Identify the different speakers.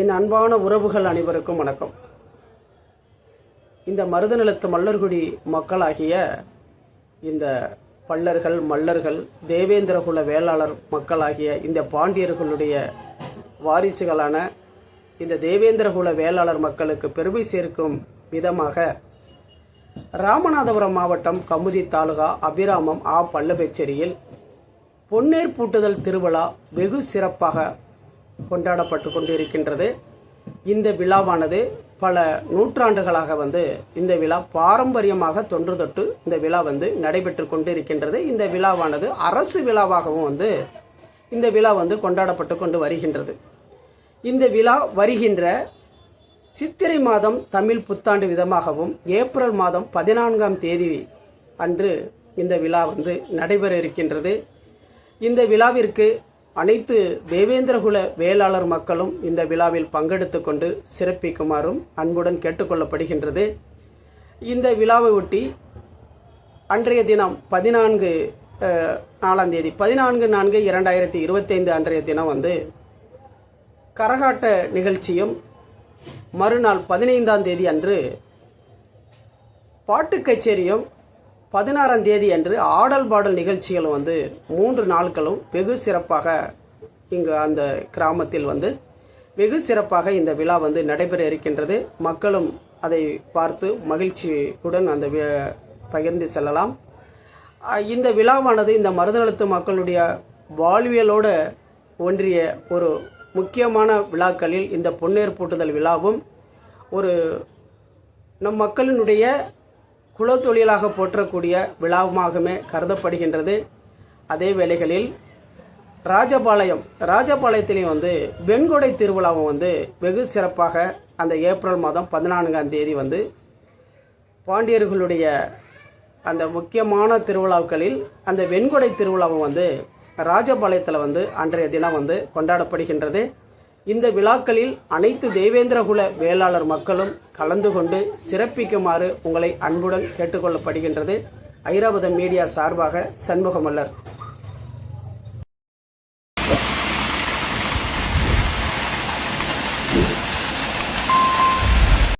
Speaker 1: என் அன்பான உறவுகள் அனைவருக்கும் வணக்கம். இந்த மருதநிலத்து மல்லர்குடி மக்களாகிய இந்த பல்லர்கள் மல்லர்கள் தேவேந்திரகுல வேளாளர் மக்களாகிய இந்த பாண்டியர்களுடைய வாரிசுகளான இந்த தேவேந்திரகுல வேளாளர் மக்களுக்கு பெருமை சேர்க்கும் விதமாக ராமநாதபுரம் மாவட்டம் கமுதி தாலுகா அபிராமம் ஆ பல்லபெச்சேரியில் பொன்னேர் பூட்டுதல் திருவிழா வெகு சிறப்பாக கொண்டாடப்பட்டு கொண்டிருக்கின்றது. இந்த விழாவானது பல நூற்றாண்டுகளாக வந்து இந்த விழா பாரம்பரியமாக தொன்று தொட்டு இந்த விழா வந்து நடைபெற்று கொண்டிருக்கின்றது. இந்த விழாவானது அரசு விழாவாகவும் வந்து இந்த விழா வந்து கொண்டாடப்பட்டு கொண்டு வருகின்றது. இந்த விழா வருகின்ற சித்திரை மாதம் தமிழ் புத்தாண்டு விதமாகவும் ஏப்ரல் மாதம் பதினான்காம் தேதி அன்று இந்த விழா வந்து நடைபெற இருக்கின்றது. இந்த விழாவிற்கு அனைத்து தேவேந்திரகுல வேளாளர் மக்களும் இந்த விழாவில் பங்கெடுத்து கொண்டு சிறப்பிக்குமாறும் அன்புடன் கேட்டுக்கொள்ளப்படுகின்றது. இந்த விழாவை ஒட்டி அன்றைய தினம் பதினான்கு நாலாம் தேதி பதினான்கு நான்கு இரண்டாயிரத்தி இருபத்தைந்து அன்றைய தினம் வந்து கரகாட்ட நிகழ்ச்சியும் மறுநாள் பதினைந்தாம் தேதி அன்று பாட்டு கச்சேரியும் பதினாறாம் தேதி அன்று ஆடல் பாடல் நிகழ்ச்சிகளும் வந்து மூன்று நாட்களும் வெகு சிறப்பாக இங்கு அந்த கிராமத்தில் வந்து வெகு சிறப்பாக இந்த விழா வந்து நடைபெற இருக்கின்றது. மக்களும் அதை பார்த்து மகிழ்ச்சியுடன் அந்த வி- பகிர்ந்து செல்லலாம். இந்த விழாவானது இந்த மருதநலத்து மக்களுடைய வாழ்வியலோடு ஒன்றிய ஒரு முக்கியமான விழாக்களில் இந்த பொன்னேற்பூட்டுதல் விழாவும் ஒரு நம் மக்களினுடைய குலத்தொழிலாக போற்றக்கூடிய விழாவுமாகவே கருதப்படுகின்றது. அதே வேளைகளில் ராஜபாளையம் ராஜபாளையத்திலையும் வந்து வெண்கொடை திருவிழாவும் வந்து வெகு சிறப்பாக அந்த ஏப்ரல் மாதம் பதினான்காம் தேதி வந்து பாண்டியர்களுடைய அந்த முக்கியமான திருவிழாக்களில் அந்த வெண்கொடை திருவிழாவும் வந்து ராஜபாளையத்தில் வந்து அன்றைய தினம் வந்து கொண்டாடப்படுகின்றது. இந்த விழாக்களில் அனைத்து தேவேந்திரகுல வேளாளர் மக்களும் கலந்து கொண்டு சிறப்பிக்குமாறு உங்களை அன்புடன் கேட்டுக்கொள்ளப்படுகின்றது. ஐராவதம் மீடியா சார்பாக சண்முகமல்லர்.